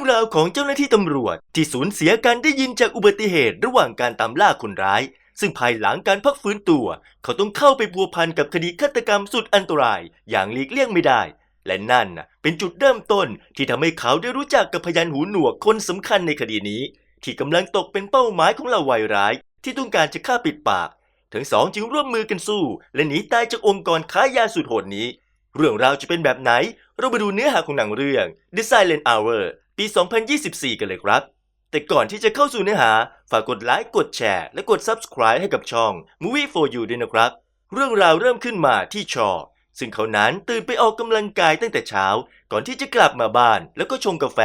รื่องราวของเจ้าหน้าที่ตำรวจ ที่สูญเสียการได้ยินจากอุบัติเหตุระหว่างการตามล่าคนร้าย ซึ่งภายหลังการพักฟื้นตัว เขาต้องเข้าไปพัวพันกับคดีฆาตกรรมสุดอันตราย อย่างหลีกเลี่ยงไม่ได้ และนั่นเป็นจุดเริ่มต้นที่ทำให้เขาได้รู้จักกับพยานหูหนวกคนสำคัญในคดีนี้ ที่กำลังตกเป็นเป้าหมายของเหล่าวัยร้าย ที่ต้องการจะฆ่าปิดปาก ทั้งสองจึงร่วมมือกันสู้ และหนีตายจากองค์กรค้ายาสุดโหดนี้ เรื่องราวจะเป็นแบบไหน เรามาดูเนื้อหาของหนังเรื่อง The Silent Hour ปี 2024 กันเลยครับ แต่ก่อนที่จะเข้าสู่เนื้อหา ฝากกดไลค์ กดแชร์ และกด Subscribe ให้กับช่อง Movie for You ด้วยนะครับ เรื่องราวเริ่มขึ้นมาที่ชอ ซึ่งเขานั้นตื่นไปออกกำลังกายตั้งแต่เช้า ก่อนที่จะกลับมาบ้านแล้วก็ชงกาแฟ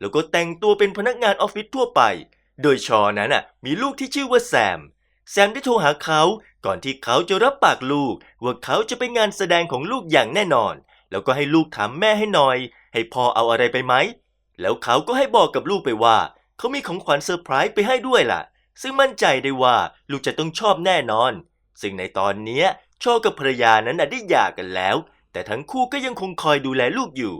แล้วก็แต่งตัวเป็นพนักงานออฟฟิศทั่วไป โดยชอนั้นน่ะมีลูกที่ชื่อว่าแซม แซมได้โทรหาเขาก่อนที่เขาจะรับปากลูก ว่าเขาจะไปงานแสดงของลูกอย่างแน่นอน แล้วก็ให้ลูกถามแม่ให้หน่อย ให้พ่อเอาอะไรไปไหม แล้วเขาก็ให้บอกกับลูกไปว่า เขามีของขวัญเซอร์ไพรส์ไปให้ด้วยล่ะ ซึ่งมั่นใจได้ว่าลูกจะต้องชอบแน่นอน ซึ่งในตอนนี้ยชอกับภรรยานั้นได้หย่ากันแล้ว แต่ทั้งคู่ก็ยังคงคอยดูแลลูกอยู่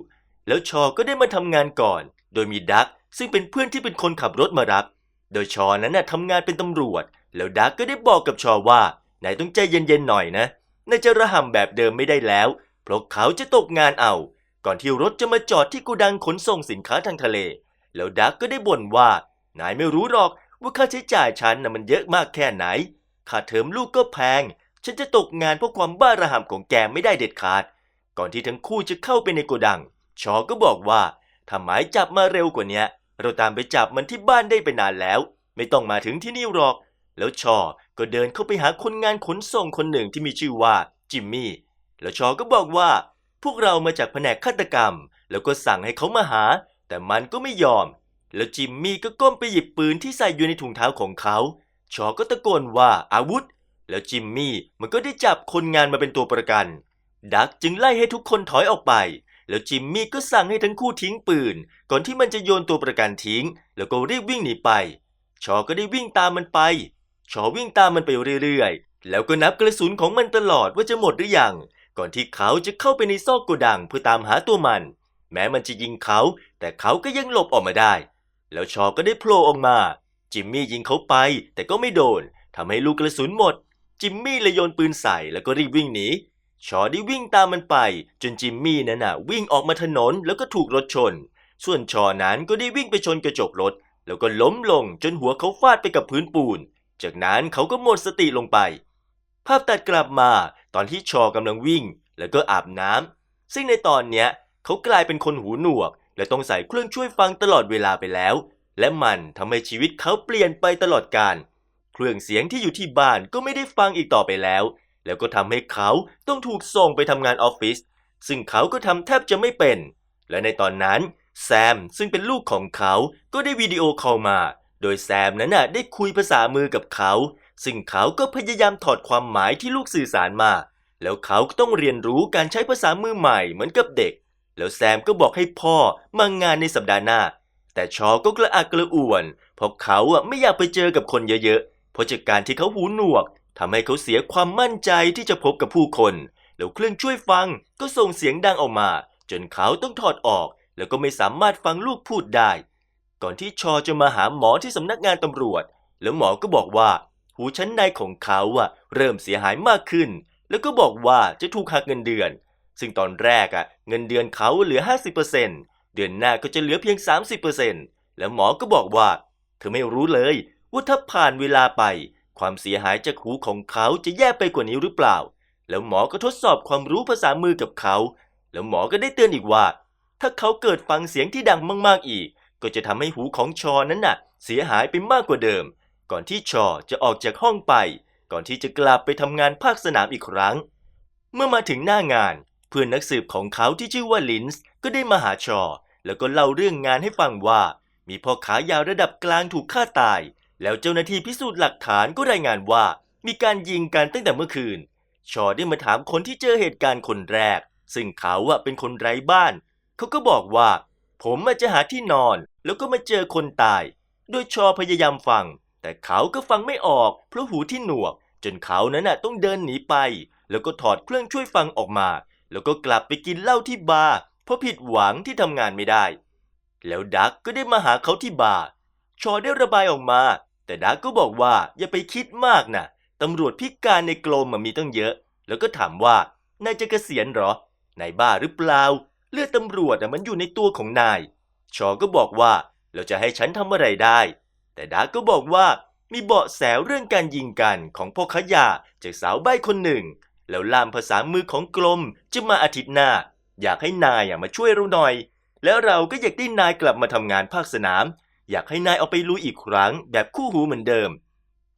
แล้วชอก็ได้มาทำงานก่อน โดยมีดักซึ่งเป็นเพื่อนที่เป็นคนขับรถมารับ โดยชอนั้นทำงานเป็นตำรวจ แล้วดักก็ได้บอกกับชอว่านายต้องใจเย็นๆหน่อยนะนายจะระห่ำแบบเดิมไม่ได้แล้ว เพราะเขาจะตกงานเอา ก่อนที่รถจะมาจอดที่โกูดังขนส่งสินค้าทางทะเล แล้วดักก็ได้บ่นว่า นายไม่รู้หรอกว่าค่าใช้จ่ายฉันน่ะมันเยอะมากแค่ไหน ค่าเทอมลูกก็แพง ฉันจะตกงานเพราะความบ้าระห่ำของแกไม่ได้เด็ดขาด ก่อนที่ทั้งคู่จะเข้าไปในโกดัง ชอก็บอกว่าถ้าหมายจับมาเร็วกว่านี้เราตามไปจับมันที่บ้านได้ไปนานแล้ว ไม่ต้องมาถึงที่นี่หรอก แล้วชอก็เดินเข้าไปหาคนงานขนส่งคนหนึ่งที่มีชื่อว่าจิมมี่ แล้วชอก็บอกว่า วกเรามาจากแผนกฆาตกรรม แล้วก็สั่งให้เขามาหา แต่มันก็ไม่ยอม แล้วจิมมี่ก็ก้มไปหยิบปืนที่ใส่อยู่ในถุงเท้าของเขา ชอก็ตะโกนว่าอาวุธ แล้วจิมมี่มันก็ได้จับคนงานมาเป็นตัวประกัน ดักจึงไล่ให้ทุกคนถอยออกไป แล้วจิมมี่ก็สั่งให้ทั้งคู่ทิ้งปืน ก่อนที่มันจะโยนตัวประกันทิ้ง แล้วก็รีบวิ่งหนีไป ชอก็ได้วิ่งตามมันไป ชอวิ่งตามมันไปเรื่อยๆ แล้วก็นับกระสุนของมันตลอดว่าจะหมดหรือยัง ก่อนที่เขาจะเข้าไปในซอกโกดังเพื่อตามหาตัวมัน แม้มันจะยิงเขา แต่เขาก็ยังหลบออกมาได้ แล้วชอก็ได้โผล่ออกมา จิมมี่ยิงเขาไป แต่ก็ไม่โดนทำให้ลูกกระสุนหมด จิมมี่เลยโยนปืนใส่แล้วก็รีบวิ่งหนีชอได้วิ่งตามมันไป จนจิมมี่นั้นน่ะวิ่งออกมาถนนแล้วก็ถูกรถชน ส่วนชอนั้นก็ได้วิ่งไปชนกระจกรถ แล้วก็ล้มลงจนหัวเขาฟาดไปกับพื้นปูน จากนั้นเขาก็หมดสติลงไป ภาพตัดกลับมา ตอนที่ชอกำลังวิ่ง แล้วก็อาบน้ำซึ่งในตอนเนี้ยเขากลายเป็นคนหูหนวก และต้องใส่เครื่องช่วยฟังตลอดเวลาไปแล้ว และมันทำให้ชีวิตเขาเปลี่ยนไปตลอดกาลเครื่องเสียงที่อยู่ที่บ้านก็ไม่ได้ฟังอีกต่อไปแล้ว แล้วก็ทำให้เขาต้องถูกส่งไปทำงานออฟฟิศซึ่งเขาก็ทำแทบจะไม่เป็น และในตอนนั้นแซมซึ่งเป็นลูกของเขาก็ได้วิดีโอคอลมา โดยแซมนั้นน่ะได้คุยภาษามือกับเขา ซึ่งเขาก็พยายามถอดความหมายที่ลูกสื่อสารมา แล้วเขาก็ต้องเรียนรู้การใช้ภาษามือใหม่เหมือนกับเด็ก แล้วแซมก็บอกให้พ่อมางานในสัปดาห์หน้า แต่ชอก็กระอักกระอ่วน เพราะเขาอะไม่อยากไปเจอกับคนเยอะๆ เพราะจากการที่เขาหูหนวกทำให้เขาเสียความมั่นใจที่จะพบกับผู้คน แล้วเครื่องช่วยฟังก็ส่งเสียงดังออกมา จนเขาต้องถอดออก แล้วก็ไม่สามารถฟังลูกพูดได้ ก่อนที่ชอจะมาหาหมอที่สำนักงานตำรวจ แล้วหมอก็บอกว่า หูชั้นในของเขาอะเริ่มเสียหายมากขึ้น แล้วก็บอกว่าจะถูกหักเงินเดือน ซึ่งตอนแรกอะเงินเดือนเขาเหลือ 50%เดือนหน้าก็จะเหลือเพียง 30%แล้วหมอก็บอกว่า เธอไม่รู้เลย ว่าถ้าผ่านเวลาไป ความเสียหายจากหูของเขาจะแย่ไปกว่านี้หรือเปล่า แล้วหมอก็ทดสอบความรู้ภาษามือกับเขา แล้วหมอก็ได้เตือนอีกว่า ถ้าเขาเกิดฟังเสียงที่ดังมากๆอีก ก็จะทำให้หูของชอนั้นน่ะ เสียหายไปมากกว่าเดิม ก่อนที่ชอจะออกจากห้องไป ก่อนที่จะกลับไปทำงานภาคสนามอีกครั้ง เมื่อมาถึงหน้างาน เพื่อนนักสืบของเขาที่ชื่อว่าลินส์ก็ได้มาหาชอ แล้วก็เล่าเรื่องงานให้ฟังว่า มีพ่อขายาวระดับกลางถูกฆ่าตาย แล้วเจ้าหน้าที่พิสูจน์หลักฐานก็รายงานว่า มีการยิงกันตั้งแต่เมื่อคืน ชอได้มาถามคนที่เจอเหตุการณ์คนแรก ซึ่งเขาอะเป็นคนไร้บ้าน เขาก็บอกว่า ผมมาจะหาที่นอน แล้วก็มาเจอคนตาย โดยชอพยายามฟัง แต่เขาก็ฟังไม่ออกเพราะหูที่หนวก จนเขานั้นน่ะต้องเดินหนีไป แล้วก็ถอดเครื่องช่วยฟังออกมา แล้วก็กลับไปกินเหล้าที่บาร์เพราะผิดหวังที่ทำงานไม่ได้ แล้วดักก็ได้มาหาเขาที่บาร์ชอได้ระบายออกมา แต่ดักก็บอกว่าอย่าไปคิดมากนะตำรวจพิการในกรมมันมีตั้งเยอะ แล้วก็ถามว่านายจะเกษียณหรอนายบ้าหรือเปล่า เลือดตำรวจมันอยู่ในตัวของนาย ชอก็บอกว่าเราจะให้ฉันทำอะไรได้ แต่ดักก็บอกว่ามีเบาะแสเรื่องการยิงกันของพ่อค้ายาจากสาวใบ้คนหนึ่ง แล้วล่ามภาษามือของกรมจะมาอาทิตย์หน้า อยากให้นายอะมาช่วยเราหน่อย แล้วเราก็อยากได้นายกลับมาทำงานภาคสนาม อยากให้นายเอาไปลุยอีกครั้งแบบคู่หูเหมือนเดิม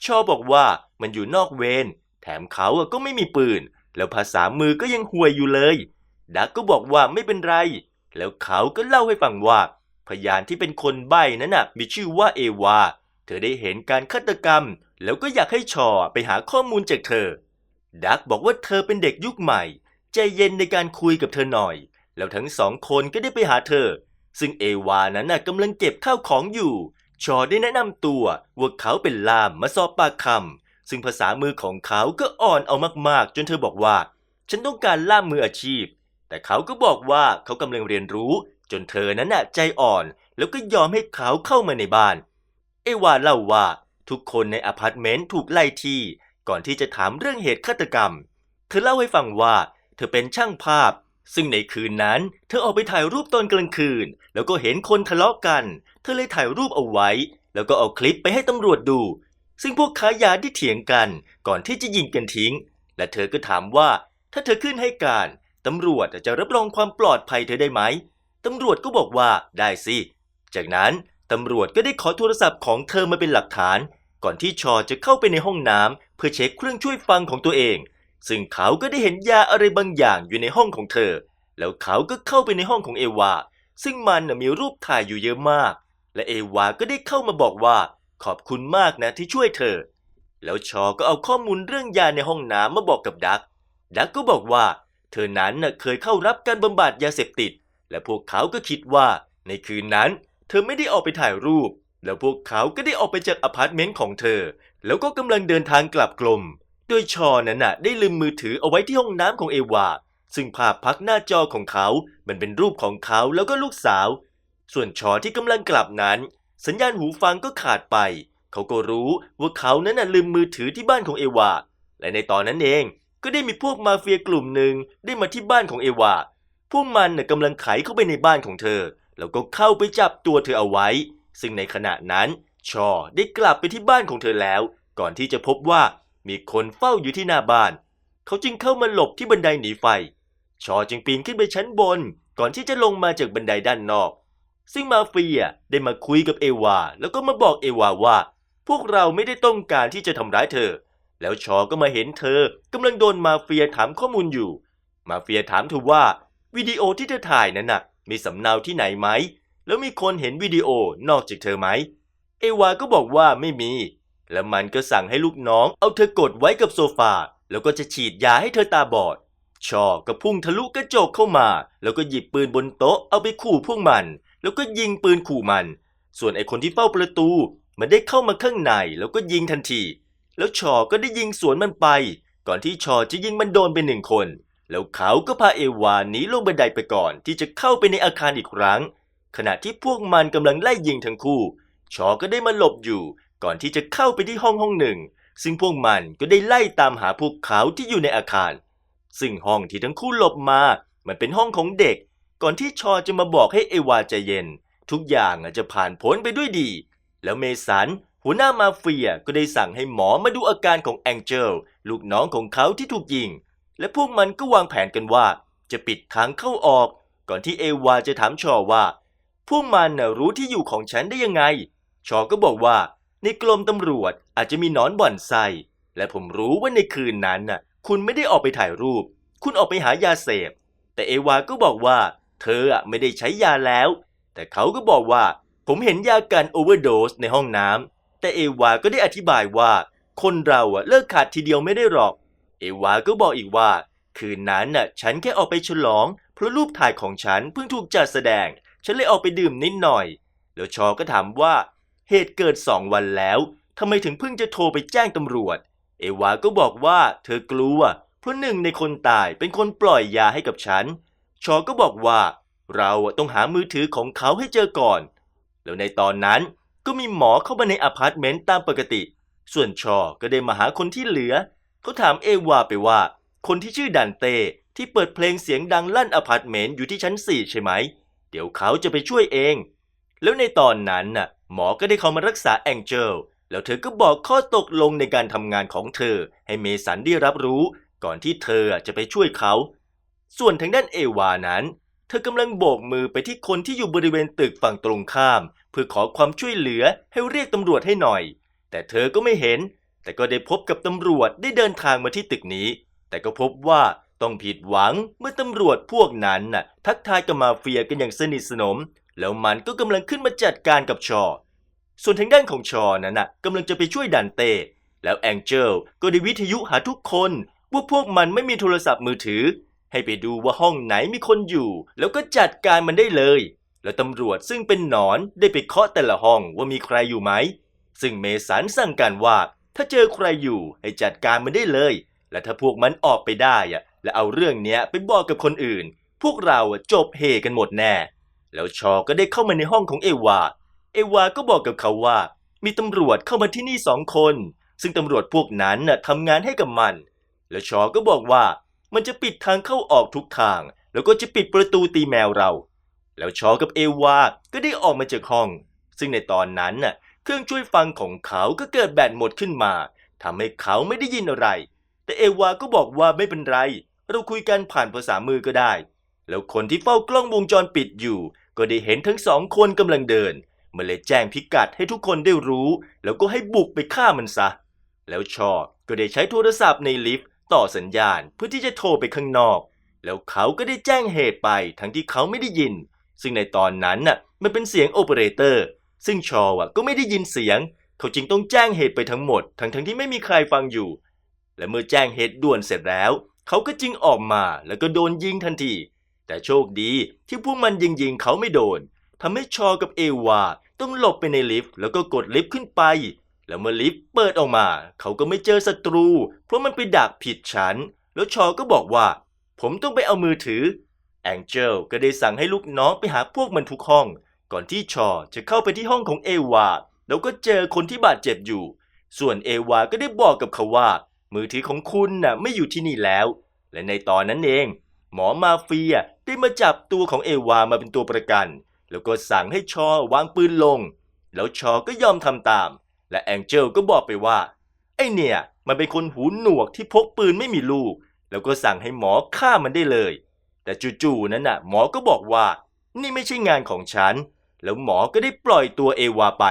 ชอบอกว่ามันอยู่นอกเวรแถมเขาก็ไม่มีปืน แล้วภาษามือก็ยังห่วยอยู่เลยดักก็บอกว่าไม่เป็นไร แล้วเขาก็เล่าให้ฟังว่า พยานที่เป็นคนใบ้นั้นน่ะมีชื่อว่าเอวา เธอได้เห็นการฆาตกรรม แล้วก็อยากให้ชอไปหาข้อมูลจากเธอ ดักบอกว่าเธอเป็นเด็กยุคใหม่ ใจเย็นในการคุยกับเธอหน่อย แล้วทั้งสองคนก็ได้ไปหาเธอ ซึ่งเอวานั้นน่ะกำลังเก็บข้าวของอยู่ ชอได้แนะนำตัวว่าเขาเป็นล่ามมาสอบปากคำซึ่งภาษามือของเขาก็อ่อนเอามากๆ จนเธอบอกว่า ฉันต้องการล่ามมืออาชีพ แต่เขาก็บอกว่าเขากำลังเรียนรู้ จนเธอนั้นน่ะใจอ่อนแล้วก็ยอมให้เขาเข้ามาในบ้าน เอวาเล่าว่าทุกคนในอพาร์ตเมนต์ถูกไล่ที่ก่อนที่จะถามเรื่องเหตุฆาตกรรม เธอเล่าให้ฟังว่าเธอเป็นช่างภาพ ซึ่งในคืนนั้น เธอออกไปถ่ายรูปตอนกลางคืน แล้วก็เห็นคนทะเลาะกัน เธอเลยถ่ายรูปเอาไว้ แล้วก็เอาคลิปไปให้ตำรวจดู ซึ่งพวกค้ายาที่เถียงกัน ก่อนที่จะยิงกันทิ้ง และเธอก็ถามว่าถ้าเธอขึ้นให้การตำรวจจะรับรองความปลอดภัยเธอได้ไหม ตำรวจก็บอกว่าได้สิ จากนั้นตำรวจก็ได้ขอโทรศัพท์ของเธอมาเป็นหลักฐาน ก่อนที่ชอจะเข้าไปในห้องน้ำเพื่อเช็คเครื่องช่วยฟังของตัวเอง ซึ่งเขาก็ได้เห็นยาอะไรบางอย่างอยู่ในห้องของเธอ แล้วเขาก็เข้าไปในห้องของเอวา ซึ่งมันมีรูปถ่ายอยู่เยอะมาก และเอวาก็ได้เข้ามาบอกว่า ขอบคุณมากนะที่ช่วยเธอ แล้วชอก็เอาข้อมูลเรื่องยาในห้องน้ำมาบอกกับดัก ดักก็บอกว่า เธอนั้นเคยเข้ารับการบำบัดยาเสพติด และพวกเขาก็คิดว่า ในคืนนั้น เธอไม่ได้ออกไปถ่ายรูป แล้วพวกเขาก็ได้ออกไปจากอพาร์ตเมนต์ของเธอ แล้วก็กำลังเดินทางกลับกลม โดยชอนั้นน่ะได้ลืมมือถือเอาไว้ที่ห้องน้ำของเอวา ซึ่งภาพพักหน้าจอของเขา มันเป็นรูปของเขาแล้วก็ลูกสาว ส่วนชอที่กำลังกลับนั้น สัญญาณหูฟังก็ขาดไป เขาก็รู้ว่าเขานั้นน่ะลืมมือถือที่บ้านของเอวา และในตอนนั้นเองก็ได้มีพวกมาเฟียกลุ่มหนึ่งได้มาที่บ้านของเอวา พวกมันน่ะกำลังไขเข้าไปในบ้านของเธอ แล้วก็เข้าไปจับตัวเธอเอาไว้ ซึ่งในขณะนั้นชอได้กลับไปที่บ้านของเธอแล้ว ก่อนที่จะพบว่ามีคนเฝ้าอยู่ที่หน้าบ้าน เขาจึงเข้ามาหลบที่บันไดหนีไฟ ชอจึงปีนขึ้นไปชั้นบน ก่อนที่จะลงมาจากบันไดด้านนอก ซึ่งมาเฟียได้มาคุยกับเอวา แล้วก็มาบอกเอวาว่า พวกเราไม่ได้ต้องการที่จะทำร้ายเธอ แล้วชอก็มาเห็นเธอกำลังโดนมาเฟียถามข้อมูลอยู่ มาเฟียถามเธอว่า วิดีโอที่เธอถ่ายนั้นน่ะ มีสำเนาที่ไหนไหม แล้วมีคนเห็นวิดีโอนอกจากเธอไหม เอวาก็บอกว่าไม่มี แล้วมันก็สั่งให้ลูกน้องเอาเธอกดไว้กับโซฟา แล้วก็จะฉีดยาให้เธอตาบอด ชอก็พุ่งทะลุกระจกเข้ามา แล้วก็หยิบปืนบนโต๊ะเอาไปขู่พวกมัน แล้วก็ยิงปืนขู่มัน ส่วนไอ้คนที่เฝ้าประตู มันได้เข้ามาข้างในแล้วก็ยิงทันที แล้วชอก็ได้ยิงสวนมันไป ก่อนที่ชอจะยิงมันโดนไปหนึ่งคน แล้วเขาก็พาเอวาหนีลงบันไดไปก่อนที่จะเข้าไปในอาคารอีกครั้ง ขณะที่พวกมันกำลังไล่ยิงทั้งคู่ ชอก็ได้มาหลบอยู่ ก่อนที่จะเข้าไปที่ห้องห้องหนึ่ง ซึ่งพวกมันก็ได้ไล่ตามหาพวกเขาที่อยู่ในอาคาร ซึ่งห้องที่ทั้งคู่หลบมา มันเป็นห้องของเด็ก ก่อนที่ชอจะมาบอกให้เอวาใจเย็น ทุกอย่างอาจจะผ่านพ้นไปด้วยดี แล้วเมสันหัวหน้ามาเฟียก็ได้สั่งให้หมอมาดูอาการของแองเจลลูกน้องของเขาที่ถูกยิง และพวกมันก็วางแผนกันว่า จะปิดทางเข้าออก ก่อนที่เอวาจะถามชอว่า พวกมันน่ะรู้ที่อยู่ของฉันได้ยังไง ชอก็บอกว่าในกรมตำรวจอาจจะมีนอนบ่อนไส้และผมรู้ว่าในคืนนั้นน่ะ คุณไม่ได้ออกไปถ่ายรูป คุณออกไปหายาเสพ แต่เอวาก็บอกว่า เธออะไม่ได้ใช้ยาแล้ว แต่เขาก็บอกว่า ผมเห็นยากันโอเวอร์โดสในห้องน้ำแต่เอวาก็ได้อธิบายว่า คนเราอะเลิกขาดทีเดียวไม่ได้หรอก เอวาก็บอกอีกว่า คืนนั้นน่ะฉันแค่ออกไปฉลอง เพราะรูปถ่ายของฉันเพิ่งถูกจัดแสดง ฉันเลยออกไปดื่มนิดหน่อย แล้วชอก็ถามว่า เหตุเกิดสองวันแล้วทำไมถึงเพิ่งจะโทรไปแจ้งตำรวจ เอวาก็บอกว่าเธอกลัว เพราะหนึ่งในคนตายเป็นคนปล่อยยาให้กับฉัน ชอก็บอกว่า เราต้องหามือถือของเขาให้เจอก่อน แล้วในตอนนั้นก็มีหมอเข้ามาในอพาร์ตเมนต์ตามปกติ ส่วนชอก็ได้มาหาคนที่เหลือ เขาถามเอวาไปว่า คนที่ชื่อดันเต้ที่เปิดเพลงเสียงดังลั่นอพาร์ตเมนต์อยู่ที่ชั้น4ใช่ไหม เดี๋ยวเขาจะไปช่วยเอง แล้วในตอนนั้นน่ะ หมอก็ได้เข้ามารักษาแองเจลแล้วเธอก็บอกข้อตกลงในการทำงานของเธอ ให้เมสันได้รับรู้ ก่อนที่เธอจะไปช่วยเขา ส่วนทางด้านเอวานั้น เธอกำลังโบกมือไปที่คนที่อยู่บริเวณตึกฝั่งตรงข้าม เพื่อขอความช่วยเหลือให้เรียกตำรวจให้หน่อย แต่เธอก็ไม่เห็น แต่ก็ได้พบกับตำรวจได้เดินทางมาที่ตึกนี้ แต่ก็พบว่าต้องผิดหวังเมื่อตำรวจพวกนั้นน่ะทักทายกับมาเฟียกันอย่างสนิทสนม แล้วมันก็กำลังขึ้นมาจัดการกับชอ ส่วนทางด้านของชอนั้นน่ะกำลังจะไปช่วยดันเต้ แล้วแองเจลก็ได้วิทยุหาทุกคนว่าพวกมันไม่มีโทรศัพท์มือถือ ให้ไปดูว่าห้องไหนมีคนอยู่ แล้วก็จัดการมันได้เลย แล้วตำรวจซึ่งเป็นหนอนได้ไปเคาะแต่ละห้องว่ามีใครอยู่ไหม ซึ่งเมสันสั่งการว่า ถ้าเจอใครอยู่ให้จัดการมันได้เลย และถ้าพวกมันออกไปได้อะและเอาเรื่องเนี้ยไปบอกกับคนอื่น พวกเราจบเฮกันหมดแน่ แล้วชอก็ได้เข้ามาในห้องของเอวา เอวาก็บอกกับเขาว่า มีตำรวจเข้ามาที่นี่สองคน ซึ่งตำรวจพวกนั้นน่ะทำงานให้กับมัน แล้วชอก็บอกว่ามันจะปิดทางเข้าออกทุกทาง แล้วก็จะปิดประตูตีแมวเรา แล้วชอกับเอวา ก็ได้ออกมาจากห้อง ซึ่งในตอนนั้นน่ะ เครื่องช่วยฟังของเขาก็เกิดแบตหมดขึ้นมาทำให้เขาไม่ได้ยินอะไร แต่เอวาก็บอกว่าไม่เป็นไร เราคุยกันผ่านภาษามือก็ได้ แล้วคนที่เฝ้ากล้องวงจรปิดอยู่ ก็ได้เห็นทั้งสองคนกำลังเดินมันเลยแจ้งพิกัดให้ทุกคนได้รู้ แล้วก็ให้บุกไปฆ่ามันซะ แล้วชอก็ได้ใช้โทรศัพท์ในลิฟต์ต่อสัญญาณเพื่อที่จะโทรไปข้างนอก แล้วเขาก็ได้แจ้งเหตุไปทั้งที่เขาไม่ได้ยิน ซึ่งในตอนนั้นน่ะมันเป็นเสียงโอเปอเรเตอร์ ซึ่งชออะก็ไม่ได้ยินเสียง เขาจึงต้องแจ้งเหตุไปทั้งหมด ทั้งทั้งที่ไม่มีใครฟังอยู่ และเมื่อแจ้งเหตุด่วนเสร็จแล้ว เขาก็จึงออกมาแล้วก็โดนยิงทันที แต่โชคดีที่พวกมันยิงยิงเขาไม่โดนทำให้ชอกับเอวาต้องหลบไปในลิฟต์แล้วก็กดลิฟต์ขึ้นไป แล้วเมื่อลิฟต์เปิดออกมา เขาก็ไม่เจอศัตรู เพราะมันไปดักผิดชั้น แล้วชอก็บอกว่า ผมต้องไปเอามือถือแองเจลก็ได้สั่งให้ลูกน้องไปหาพวกมันทุกห้อง ก่อนที่ชอจะเข้าไปที่ห้องของเอวา แล้วก็เจอคนที่บาดเจ็บอยู่ ส่วนเอวาก็ได้บอกกับเขาว่า มือถือของคุณน่ะไม่อยู่ที่นี่แล้ว และในตอนนั้นเอง หมอมาเฟียได้มาจับตัวของเอวามาเป็นตัวประกัน แล้วก็สั่งให้ชอวางปืนลง แล้วชอก็ยอมทำตาม และแองเจลก็บอกไปว่า ไอเนี่ย มันเป็นคนหูหนวกที่พกปืนไม่มีลูก แล้วก็สั่งให้หมอฆ่ามันได้เลย แต่จู่ๆนั้นน่ะ หมอก็บอกว่า นี่ไม่ใช่งานของฉัน แล้วหมอก็ได้ปล่อยตัวเอวาไป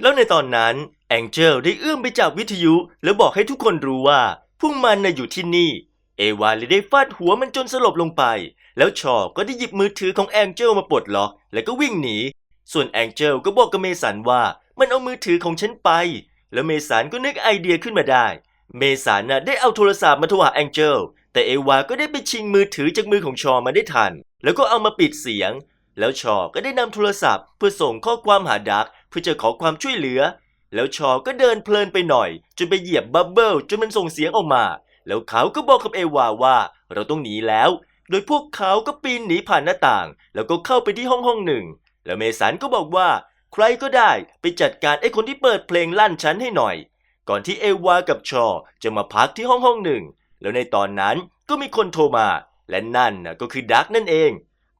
แล้วในตอนนั้นแองเจลได้เอื้อมไปจับวิทยุ แล้วบอกให้ทุกคนรู้ว่าพวกมันน่ะอยู่ที่นี่ เอวาเลยได้ฟาดหัวมันจนสลบลงไป แล้วชอก็ได้หยิบมือถือของแองเจลมาปลดล็อกแล้วก็วิ่งหนี ส่วนแองเจลก็บอกกับเมสันว่ามันเอามือถือของฉันไป แล้วเมสันก็นึกไอเดียขึ้นมาได้ เมสันน่ะได้เอาโทรศัพท์มาโทรหาแองเจลแต่เอวาก็ได้ไปชิงมือถือจากมือของชอมาได้ทัน แล้วก็เอามาปิดเสียง แล้วชอก็ได้นำโทรศัพท์ เพื่อส่งข้อความหาดักเพื่อจะขอความช่วยเหลือ แล้วชอก็เดินเพลินไปหน่อย จนไปเหยียบบับเบิลจนมันส่งเสียงออกมา แล้วเขาก็บอกกับเอวาว่า เราต้องหนีแล้ว โดยพวกเขาก็ปีนหนีผ่านหน้าต่าง แล้วก็เข้าไปที่ห้องห้องหนึ่ง แล้วเมสันก็บอกว่า ใครก็ได้ไปจัดการไอ้คนที่เปิดเพลงลั่นฉันให้หน่อย ก่อนที่เอวากับชอจะมาพักที่ห้องห้องหนึ่ง แล้วในตอนนั้นก็มีคนโทรมา และนั่นก็คือดักนั่นเอง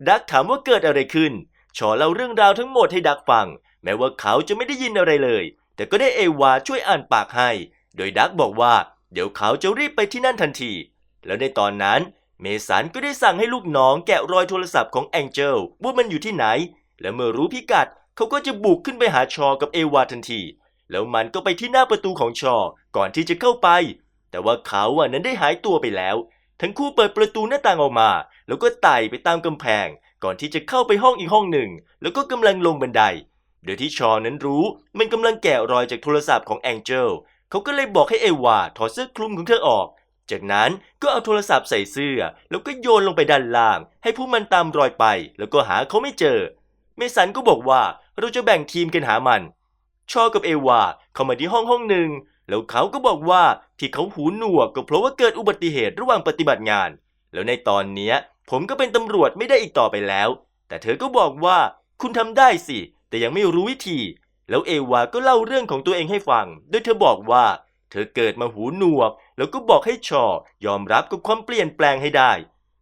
ดักถามว่าเกิดอะไรขึ้น ชอเล่าเรื่องราวทั้งหมดให้ดักฟัง แม้ว่าเขาจะไม่ได้ยินอะไรเลย แต่ก็ได้เอวาช่วยอ่านปากให้ โดยดักบอกว่า เดี๋ยวเขาจะรีบไปที่นั่นทันที แล้วในตอนนั้นเมสันก็ได้สั่งให้ลูกน้องแกะรอยโทรศัพท์ของแองเจลว่ามันอยู่ที่ไหน และเมื่อรู้พิกัดเขาก็จะบุกขึ้นไปหาชอกับเอวาทันที แล้วมันก็ไปที่หน้าประตูของชอ ก่อนที่จะเข้าไป แต่ว่าเขาอะนั้นได้หายตัวไปแล้ว ทั้งคู่เปิดประตูหน้าต่างออกมา แล้วก็ไต่ไปตามกำแพง ก่อนที่จะเข้าไปห้องอีกห้องหนึ่ง แล้วก็กำลังลงบันได โดยที่ชอนั้นรู้มันกำลังแกะรอยจากโทรศัพท์ของแองเจลเขาก็เลยบอกให้เอวาถอดเสื้อคลุมของเธอออก จากนั้นก็เอาโทรศัพท์ใส่เสื้อ แล้วก็โยนลงไปด้านล่าง ให้พวกมันตามรอยไป แล้วก็หาเขาไม่เจอ เมสันก็บอกว่าเราจะแบ่งทีมกันหามัน ชอกับเอวาเข้ามาที่ห้องห้องหนึ่งแล้วเขาก็บอกว่าที่เขาหูหนวกก็เพราะว่าเกิดอุบัติเหตุระหว่างปฏิบัติงาน แล้วในตอนเนี้ย ผมก็เป็นตำรวจไม่ได้อีกต่อไปแล้ว แต่เธอก็บอกว่าคุณทำได้สิ แต่ยังไม่รู้วิธี แล้วเอวาก็เล่าเรื่องของตัวเองให้ฟัง โดยเธอบอกว่า เธอเกิดมาหูหนวก แล้วก็บอกให้ชอยอมรับกับความเปลี่ยนแปลงให้ได้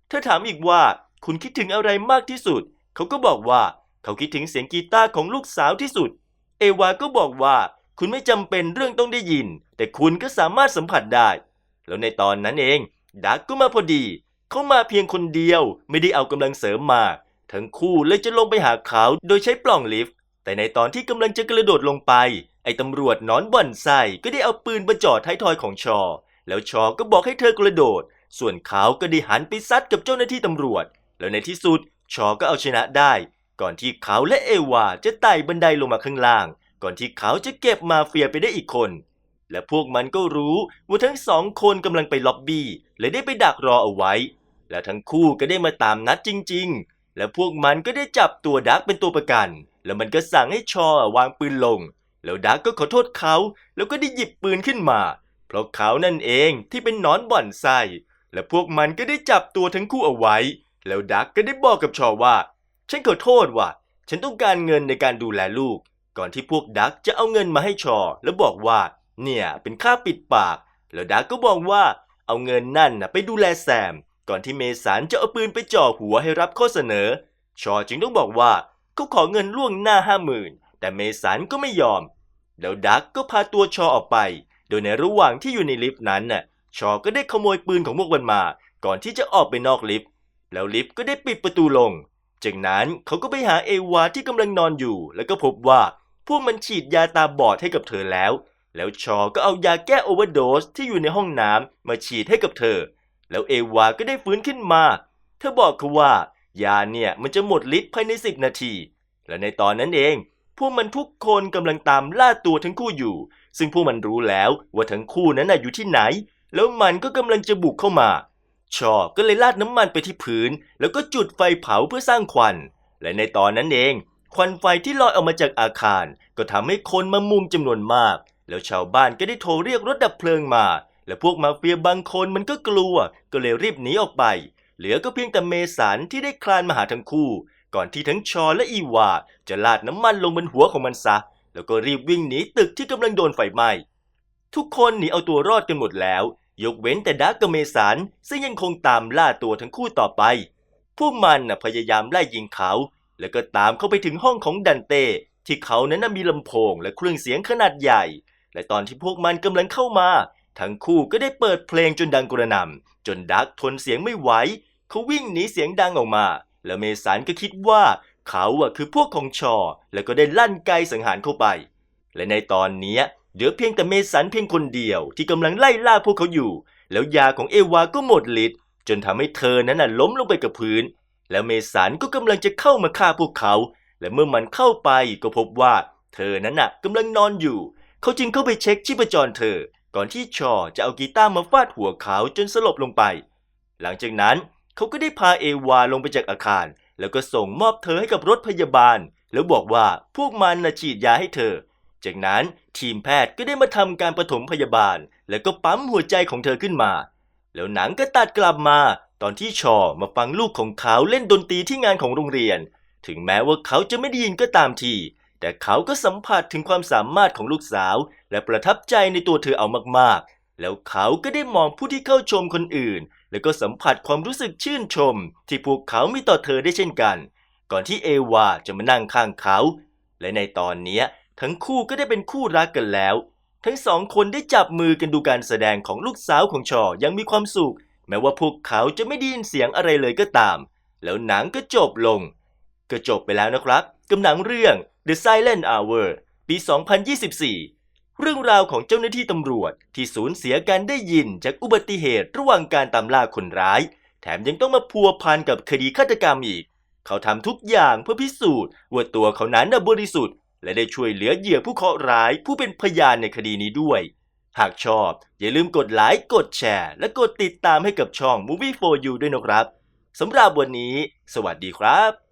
เธอถามอีกว่าคุณคิดถึงอะไรมากที่สุด เขาก็บอกว่าเขาคิดถึงเสียงกีตาร์ของลูกสาวที่สุด เอวาก็บอกว่าคุณไม่จำเป็นเรื่องต้องได้ยิน แต่คุณก็สามารถสัมผัสได้ แล้วในตอนนั้นเองดักก็มาพอดี เขามาเพียงคนเดียวไม่ได้เอากำลังเสริมมา ทั้งคู่เลยจะลงไปหาเขาโดยใช้ปล่องลิฟต์ แต่ในตอนที่กำลังจะกระโดดลงไป ไอ้ตำรวจนอนบ่อนไส้ก็ได้เอาปืนมาจ่อท้ายทอยของชอ แล้วชอก็บอกให้เธอกระโดด ส่วนเขาก็ได้หันไปซัดกับเจ้าหน้าที่ตำรวจ แล้วในที่สุดชอก็เอาชนะได้ ก่อนที่เขาและเอวาจะไต่บันไดลงมาข้างล่าง ก่อนที่เขาจะเก็บมาเฟียไปได้อีกคนและพวกมันก็รู้ว่าทั้งสองคนกำลังไปล็อบบี้เลยได้ไปดักรอเอาไว้ และทั้งคู่ก็ได้มาตามนัดจริง ๆ และพวกมันก็ได้จับตัวดักเป็นตัวประกัน แล้วมันก็สั่งให้ชอวางปืนลง แล้วดักก็ขอโทษเขา แล้วก็ได้หยิบปืนขึ้นมา เพราะเขานั่นเองที่เป็นนอนบ่อนไส้และพวกมันก็ได้จับตัวทั้งคู่เอาไว้ แล้วดักก็ได้บอกกับชอว่า ฉันขอโทษว่ะ ฉันต้องการเงินในการดูแลลูก ก่อนที่พวกดักจะเอาเงินมาให้ชอ แล้วบอกว่า เนี่ยเป็นค่าปิดปาก แล้วดักก็บอกว่า เอาเงินนั่นนะไปดูแลแซม ก่อนที่เมสันจะเอาปืนไปจ่อหัวให้รับข้อเสนอ ชอจึงต้องบอกว่าเขาขอเงินล่วงหน้าห้าหมื่นแต่เมสันก็ไม่ยอม แล้วดักก็พาตัวชอออกไป โดยในระหว่างที่อยู่ในลิฟต์นั้นน่ะ ชอก็ได้ขโมยปืนของพวกมันมา ก่อนที่จะออกไปนอกลิฟต์ แล้วลิฟต์ก็ได้ปิดประตูลง จากนั้นเขาก็ไปหาเอวาที่กำลังนอนอยู่ แล้วก็พบว่าพวกมันฉีดยาตาบอดให้กับเธอแล้ว แล้วชอก็เอายาแก้โอเวอร์โดสที่อยู่ในห้องน้ำมาฉีดให้กับเธอ แล้วเอวาก็ได้ฟื้นขึ้นมา เธอบอกเขาว่ายาเนี่ยมันจะหมดฤทธิ์ภายในสิบนาที และในตอนนั้นเอง พวกมันทุกคนกำลังตามล่าตัวทั้งคู่อยู่ ซึ่งพวกมันรู้แล้วว่าทั้งคู่นั้นอยู่ที่ไหน แล้วมันก็กำลังจะบุกเข้ามา ชอก็เลยราดน้ำมันไปที่พื้น แล้วก็จุดไฟเผาเพื่อสร้างควัน และในตอนนั้นเอง ควันไฟที่ลอยออกมาจากอาคาร ก็ทำให้คนมามุงจำนวนมาก แล้วชาวบ้านก็ได้โทรเรียกรถดับเพลิงมา และพวกมาเฟียบางคนมันก็กลัว ก็เลยรีบหนีออกไป เหลือก็เพียงแต่เมสันที่ได้คลานมาหาทั้งคู่ ก่อนที่ทั้งชอและอีวา จะลาดน้ำมันลงบนหัวของมันซะ แล้วก็รีบวิ่งหนีตึกที่กำลังโดนไฟไหม้ทุกคนหนีเอาตัวรอดกันหมดแล้ว ยกเว้นแต่ดักกับเมสันซึ่งยังคงตามล่าตัวทั้งคู่ต่อไป พวกมันนะพยายามไล่ยิงเขา แล้วก็ตามเข้าไปถึงห้องของดันเต้ที่เขานั้นมีลำโพงและเครื่องเสียงขนาดใหญ่ และตอนที่พวกมันกำลังเข้ามา ทั้งคู่ก็ได้เปิดเพลงจนดังกระหน่ำจนดักทนเสียงไม่ไหวเขาวิ่งหนีเสียงดังออกมา แล้วเมสันก็คิดว่าเขาอะคือพวกของชอ แล้วก็ได้ลั่นไกสังหารเข้าไป และในตอนนี้เหลือเพียงแต่เมสันเพียงคนเดียวที่กำลังไล่ล่าพวกเขาอยู่ แล้วยาของเอวาก็หมดฤทธิ์จนทำให้เธอนั้นน่ะล้มลงไปกับพื้น แล้วเมสันก็กำลังจะเข้ามาฆ่าพวกเขา และเมื่อมันเข้าไปก็พบว่า เธอนั้นน่ะกำลังนอนอยู่ เขาจึงเข้าไปเช็คชีพจรเธอ ก่อนที่ชอจะเอากีตาร์มาฟาดหัวเขาจนสลบลงไป หลังจากนั้นเขาก็ได้พาเอวาลงไปจากอาคาร แล้วก็ส่งมอบเธอให้กับรถพยาบาล แล้วบอกว่าพวกมันน่ะฉีดยาให้เธอ จากนั้นทีมแพทย์ก็ได้มาทำการปฐมพยาบาล แล้วก็ปั๊มหัวใจของเธอขึ้นมา แล้วหนังก็ตัดกลับมา ตอนที่ชอมาฟังลูกของเขาเล่นดนตรีที่งานของโรงเรียน ถึงแม้ว่าเขาจะไม่ได้ยินก็ตามที แต่เขาก็สัมผัสถึงความสามารถของลูกสาว และประทับใจในตัวเธอเอามากๆ แล้วเขาก็ได้มองผู้ที่เข้าชมคนอื่น แล้วก็สัมผัสความรู้สึกชื่นชม ที่พวกเขามีต่อเธอได้เช่นกัน ก่อนที่เอวาจะมานั่งข้างเขา และในตอนนี้ทั้งคู่ก็ได้เป็นคู่รักกันแล้ว ทั้งสองคนได้จับมือกันดูการแสดงของลูกสาวของชออยังมีความสุข แม้ว่าพวกเขาจะไม่ได้ยินเสียงอะไรเลยก็ตาม แล้วหนังก็จบลง ก็จบไปแล้วนะครับกับหนังเรื่อง The Silent Hour ปี 2024 เรื่องราวของเจ้าหน้าที่ตำรวจที่สูญเสียการได้ยินจากอุบัติเหตุระหว่างการตามล่าคนร้าย แถมยังต้องมาพัวพันกับคดีฆาตกรรมอีก เขาทำทุกอย่างเพื่อพิสูจน์ว่าตัวเขานั้นน่ะบริสุทธิ์ และได้ช่วยเหลือเหยื่อผู้เคราะห์ร้ายผู้เป็นพยานในคดีนี้ด้วย หากชอบ อย่าลืมกดไลค์กดแชร์ และกดติดตามให้กับช่อง Movie for You ด้วยนะครับสำหรับวันนี้ สวัสดีครับ